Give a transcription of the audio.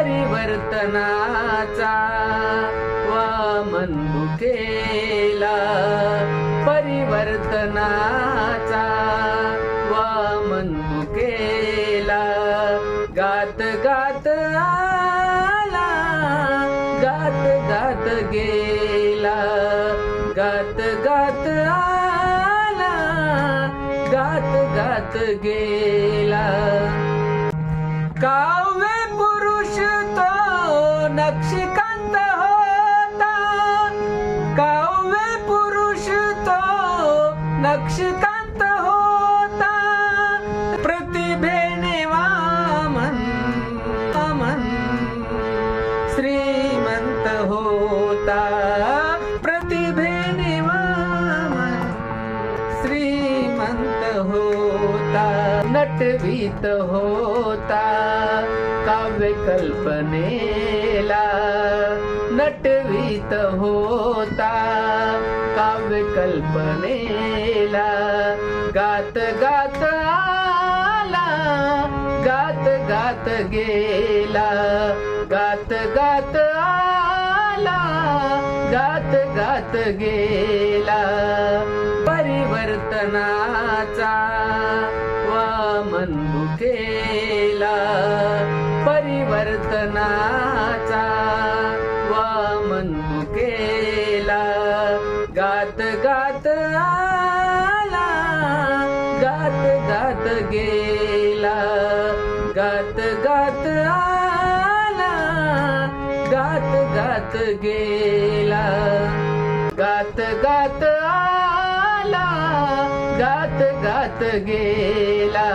परिवर्तनाचा वामन भुकेला परिवर्तनाचा वामन भुकेला गात गात आला गात गात गेला. गात गात आला गात गात गेला. काव्य पुरुष तो नक्षकांत होता काव्य पुरुष तो नक्षकांत होता प्रतिभेने वामन वामन श्रीमंत होता प्रतिभेने वामन श्रीमंत होता नटवीत होता नवे कल्पनेला नटवीत होता. काव्य कल्पनेला गात गात आला गात गात गेला. गात गात आला गात गात गेला. परिवर्तनाचा वामन भुकेला. वर्तनाचा वामन केला गात गात आला गात गात गेला. गात गात आला गात गात गेला. गात गात आला गात गात गेला.